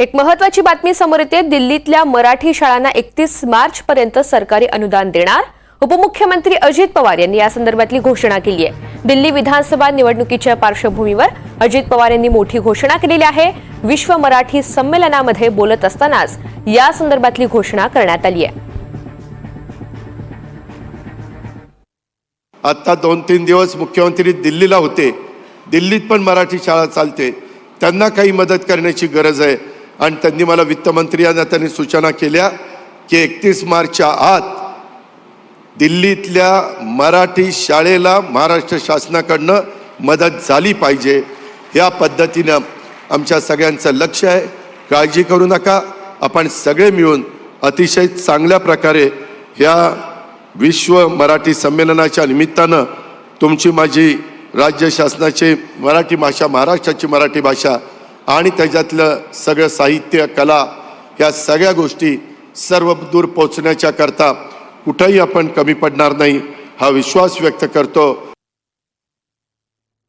एक महत्वाची बातमी समोर येते. दिल्लीतल्या मराठी शाळांना एकतीस मार्च पर्यंत सरकारी अनुदान देणार उपमुख्यमंत्री अजित पवार यांनी या संदर्भातली घोषणा केली आहे. दिल्ली विधानसभा निवडणुकीच्या पार्श्वभूमीवर अजित पवार यांनी मोठी घोषणा केलेली आहे. विश्व मराठी संमेलनामध्ये बोलत असतानाच या संदर्भातली घोषणा करण्यात आली आहे. आत्ता दोन तीन दिवस मुख्यमंत्री दिल्लीला होते. दिल्लीत पण मराठी शाळा चालते. त्यांना काही मदत करण्याची गरज आहे. आणि त्यांनी मला वित्तमंत्री यांना त्यांनी सूचना केल्या की एकतीस मार्चच्या आत दिल्लीतल्या मराठी शाळेला महाराष्ट्र शासनाकडनं मदत झाली पाहिजे. या पद्धतीनं आमच्या सगळ्यांचं लक्ष आहे. काळजी करू नका. आपण सगळे मिळून अतिशय चांगल्या प्रकारे ह्या विश्व मराठी संमेलनाच्या निमित्तानं तुमची माझी राज्य शासनाची मराठी भाषा महाराष्ट्राची मराठी भाषा आणि त्याच्यातलं सगळं साहित्य कला या सगळ्या गोष्टी सर्व दूर पोचण्याच्या करता कुठंही आपण कमी पडणार नाही हा विश्वास व्यक्त करतो.